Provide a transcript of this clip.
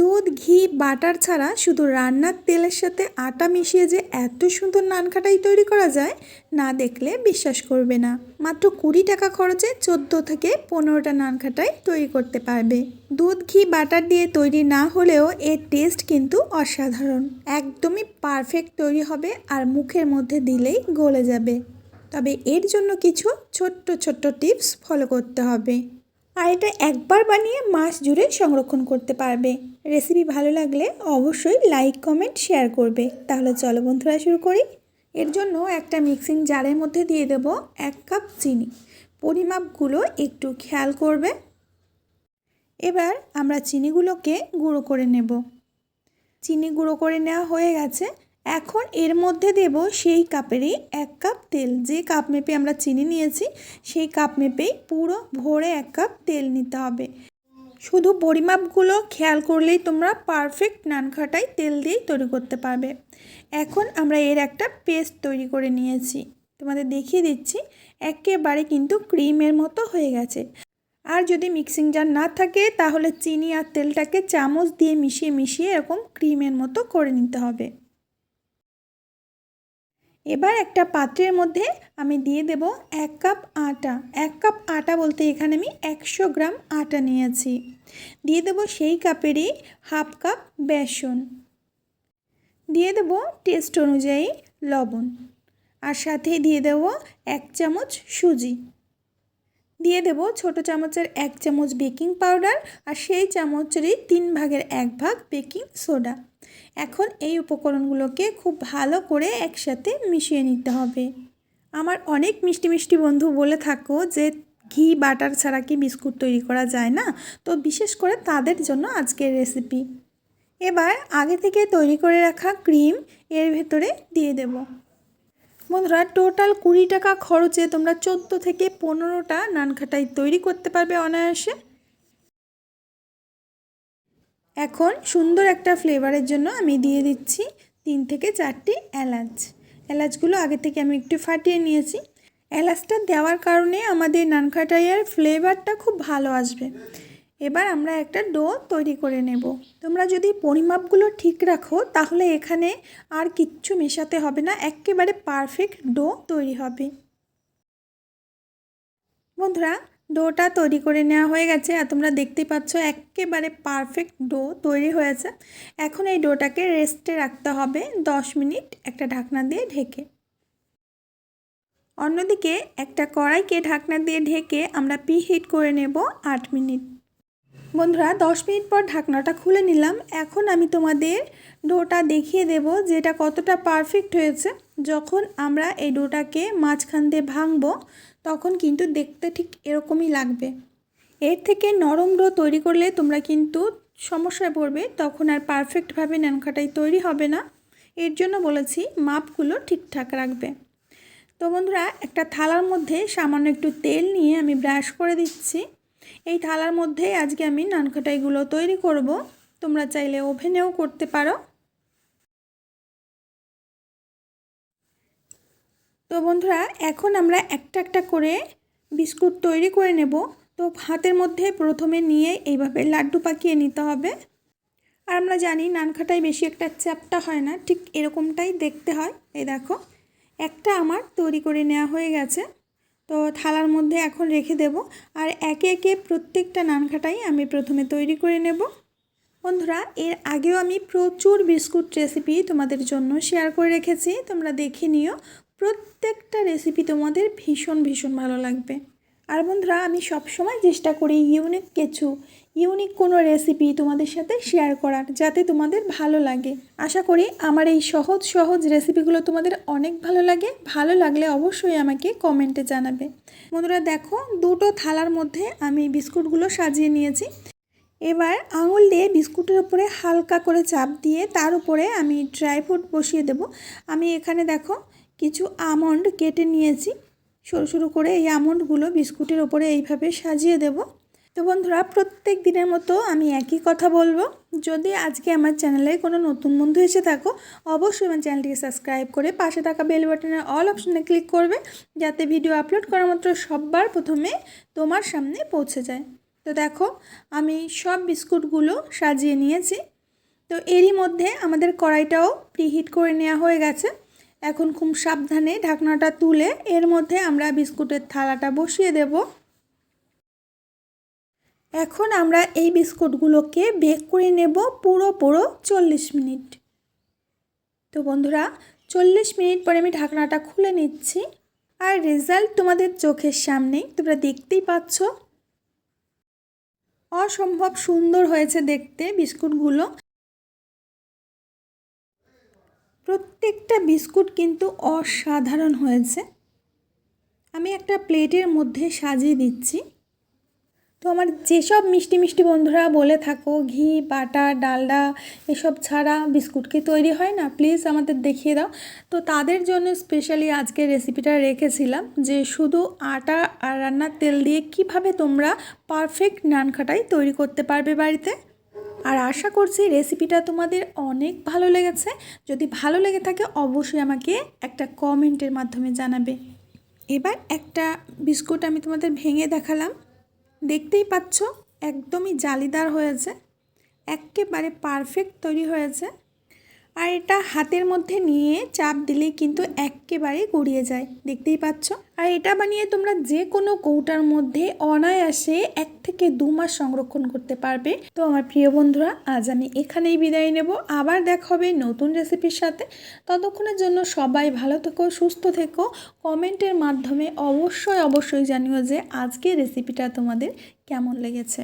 দুধ, ঘি, বাটার ছাড়া শুধু রান্নার তেলের সাথে আটা মিশিয়ে যে এত সুন্দর নানখাটাই তৈরি করা যায়, না দেখলে বিশ্বাস করবে না। মাত্র কুড়ি টাকা খরচে চোদ্দ থেকে পনেরোটা নানখাটাই তৈরি করতে পারবে। দুধ, ঘি, বাটার দিয়ে তৈরি না হলেও এর টেস্ট কিন্তু অসাধারণ। একদমই পারফেক্ট তৈরি হবে আর মুখের মধ্যে দিলেই গলে যাবে। তবে এর জন্য কিছু ছোট্ট ছোট্ট টিপস ফলো করতে হবে। আর এটা একবার বানিয়ে মাস জুড়ে সংরক্ষণ করতে পারবে। রেসিপি ভালো লাগলে অবশ্যই লাইক কমেন্ট শেয়ার করবে। তাহলে চলো বন্ধুরা শুরু করি। এর জন্য একটা মিক্সিং জারের মধ্যে দিয়ে দেব এক কাপ চিনি। পরিমাপগুলো একটু খেয়াল করবে। এবার আমরা চিনিগুলোকে গুঁড়ো করে নেব। চিনি গুঁড়ো করে নেওয়া হয়ে গেছে। এখন এর মধ্যে দেব সেই কাপেরই এক কাপ তেল। যে কাপ মেপে আমরা চিনি নিয়েছি, সেই কাপ মেপেই পুরো ভরে এক কাপ তেল নিতে হবে। শুধু পরিমাপগুলো খেয়াল করলেই তোমরা পারফেক্ট নানখাটাই তেল দিয়েই তৈরি করতে পারবে। এখন আমরা এর একটা পেস্ট তৈরি করে নিয়েছি। তোমাদের দেখিয়ে দিচ্ছি, একেবারে কিন্তু ক্রিমের মতো হয়ে গেছে। আর যদি মিক্সিং জার না থাকে, তাহলে চিনি আর তেলটাকে চামচ দিয়ে মিশিয়ে মিশিয়ে এরকম ক্রিমের মতো করে নিতে হবে। এবার একটা পাত্রের মধ্যে আমি দিয়ে দেব এক কাপ আটা। এক কাপ আটা বলতে এখানে আমি একশো গ্রাম আটা নিয়েছি। দিয়ে দেব সেই কাপেরই হাফ কাপ বেসন। দিয়ে দেব টেস্ট অনুযায়ী লবণ। আর সাথে দিয়ে দেব এক চামচ সুজি। দিয়ে দেব ছোট চামচের এক চামচ বেকিং পাউডার আর সেই চামচেরই তিন ভাগের এক ভাগ বেকিং সোডা। এখন এই উপকরণগুলোকে খুব ভালো করে একসাথে মিশিয়ে নিতে হবে। আমার অনেক মিষ্টি মিষ্টি বন্ধু বলে থাকো যে ঘি, বাটার ছাড়া কি বিস্কুট তৈরি করা যায় না? তো বিশেষ করে তাদের জন্য আজকের রেসিপি। এবার আগে থেকে তৈরি করে রাখা ক্রিম এর ভেতরে দিয়ে দেব। বন্ধুরা টোটাল কুড়ি টাকা খরচে তোমরা চোদ্দ থেকে পনেরোটা নানখাটাই তৈরি করতে পারবে অনায়াসে। এখন সুন্দর একটা ফ্লেভারের জন্য আমি দিয়ে দিচ্ছি তিন থেকে চারটি এলাচ। এলাচগুলো আগে থেকে আমি একটু ফাটিয়ে নিয়েছি। এলাচটা দেওয়ার কারণে আমাদের নানখাটাইয়ের ফ্লেভারটা খুব ভালো আসবে। এবার আমরা একটা ডো তৈরি করে নেব। তোমরা যদি পরিমাপগুলো ঠিক রাখো, তাহলে এখানে আর কিচ্ছু মেশাতে হবে না, একেবারে পারফেক্ট ডো তৈরি হবে। বন্ধুরা, ডোটা তৈরি করে নেওয়া হয়ে গেছে, আর তোমরা দেখতে পাচ্ছ একেবারে পারফেক্ট ডো তৈরি হয়েছে। এখন এই ডোটাকে রেস্টে রাখতে হবে দশ মিনিট একটা ঢাকনা দিয়ে ঢেকে। অন্যদিকে একটা কড়াইকে ঢাকনা দিয়ে ঢেকে আমরা পি হিট করে নেব আট মিনিট। বন্ধুরা, দশ মিনিট পর ঢাকনাটা খুলে নিলাম। এখন আমি তোমাদের ডোটা দেখিয়ে দেব যে এটা কতটা পারফেক্ট হয়েছে। যখন আমরা এই ডোটাকে মাঝখান দিয়ে ভাঙবো, তখন কিন্তু দেখতে ঠিক এরকমই লাগবে। এর থেকে নরম ডো তৈরি করলে তোমরা কিন্তু সমস্যায় পড়বে, তখন আর পারফেক্টভাবে ন্যানখাটাই তৈরি হবে না। এর জন্য বলেছি মাপগুলো ঠিকঠাক রাখবে। তো বন্ধুরা, একটা থালার মধ্যে সামান্য একটু তেল নিয়ে আমি ব্রাশ করে দিচ্ছি। এই থালার মধ্যে আজকে আমি নানখাটাইগুলো তৈরি করব। তোমরা চাইলে ওভেনেও করতে পারো। তো বন্ধুরা, এখন আমরা একটা একটা করে বিস্কুট তৈরি করে নেব। তো হাতের মধ্যে প্রথমে নিয়ে এইভাবে লাড্ডু পাকিয়ে নিতে হবে। আর আমরা জানি নানখাটাই বেশি একটা চ্যাপটা হয় না, ঠিক এরকমটাই দেখতে হয়। এই দেখো, একটা আমার তৈরি করে নেওয়া হয়ে গেছে। তো থালার মধ্যে এখন রেখে দেব। আর একে একে প্রত্যেকটা নানখাটাই আমি প্রথমে তৈরি করে নেব। বন্ধুরা, এর আগেও আমি প্রচুর বিস্কুট রেসিপি তোমাদের জন্য শেয়ার করে রেখেছি। তোমরা দেখে নিও, প্রত্যেকটা রেসিপি তোমাদের ভীষণ ভীষণ ভালো লাগবে। আর বন্ধুরা, আমি সবসময় চেষ্টা করি ইউনিক কিছু ইউনিক কোনো রেসিপি তোমাদের সাথে শেয়ার করার, যাতে তোমাদের ভালো লাগে। আশা করি আমার এই সহজ সহজ রেসিপিগুলো তোমাদের অনেক ভালো লাগে। ভালো লাগলে অবশ্যই আমাকে কমেন্টে জানাবে। বন্ধুরা দেখো, দুটো থালার মধ্যে আমি বিস্কুটগুলো সাজিয়ে নিয়েছি। এবার আঙুল দিয়ে বিস্কুটের উপরে হালকা করে চাপ দিয়ে তার উপরে আমি ড্রাই ফ্রুট বসিয়ে দেব। আমি এখানে দেখো, কিছু আমন্ড কেটে নিয়েছি। সরু সরু করে এই আমন্ডগুলো বিস্কুটের ওপরে এইভাবে সাজিয়ে দেব। তো বন্ধুরা, প্রত্যেক দিনের মতো আমি একই কথা বলব। যদি আজকে আমার চ্যানেলে কোনো নতুন বন্ধু এসে থাকো, অবশ্যই আমার চ্যানেলটিকে সাবস্ক্রাইব করে পাশে থাকা বেল বাটনের অল অপশানে ক্লিক করবে, যাতে ভিডিও আপলোড করা মাত্র সববার প্রথমে তোমার সামনে পৌঁছে যায়। তো দেখো, আমি সব বিস্কুটগুলো সাজিয়ে নিয়েছি। তো এরই মধ্যে আমাদের কড়াইটাও প্রিহিট করে নেওয়া হয়ে গেছে। এখন খুব সাবধানে ঢাকনাটা তুলে এর মধ্যে আমরা বিস্কুটের থালাটা বসিয়ে দেব। এখন আমরা এই বিস্কুটগুলোকে বেক করে নেব পুরো পুরো চল্লিশ মিনিট। তো বন্ধুরা, চল্লিশ মিনিট পরে আমি ঢাকনাটা খুলে নিচ্ছি। আর রেজাল্ট তোমাদের চোখের সামনেই তোমরা দেখতেই পাচ্ছ। অসম্ভব সুন্দর হয়েছে দেখতে বিস্কুটগুলো। প্রত্যেকটা বিস্কুট কিন্তু অসাধারণ হয়েছে। আমি একটা প্লেটের মধ্যে সাজিয়ে দিচ্ছি। তো আমার যেসব মিষ্টি মিষ্টি বন্ধুরা বলে থাকো, ঘি বাটার ডালডা, এসব ছাড়া বিস্কুট কি তৈরি হয় না? প্লিজ আমাদের দেখিয়ে দাও। তো তাদের জন্য স্পেশালি আজকে রেসিপিটা রেখেছিলাম যে শুধু আটা আর রান্নার তেল দিয়ে কীভাবে তোমরা পারফেক্ট নানখাটাই তৈরি করতে পারবে বাড়িতে। আর আশা করছি রেসিপিটা তোমাদের অনেক ভালো লেগেছে। যদি ভালো লেগে থাকে অবশ্যই আমাকে একটা কমেন্টের মাধ্যমে জানাবে। এবার একটা বিস্কুট আমি তোমাদের ভেঙে দেখালাম। দেখতেই পাচ্ছ একদমই জালিদার হয়েছে একেবারে পারফেক্ট তৈরি হয়েছে। আর এটা হাতের মধ্যে নিয়ে চাপ দিলেই কিন্তু একেবারে গড়িয়ে যায়, দেখতেই পাচ্ছ? আর এটা বানিয়ে তোমরা যে কোনো কৌটার মধ্যে অনায়াসে এক থেকে দু মাস সংরক্ষণ করতে পারবে। তো আমার প্রিয় বন্ধুরা, আজ আমি এখানেই বিদায় নেব। আবার দেখা হবে নতুন রেসিপির সাথে। ততক্ষণের জন্য সবাই ভালো থেকো, সুস্থ থেকো। কমেন্টের মাধ্যমে অবশ্যই অবশ্যই জানিও যে আজকের রেসিপিটা তোমাদের কেমন লেগেছে।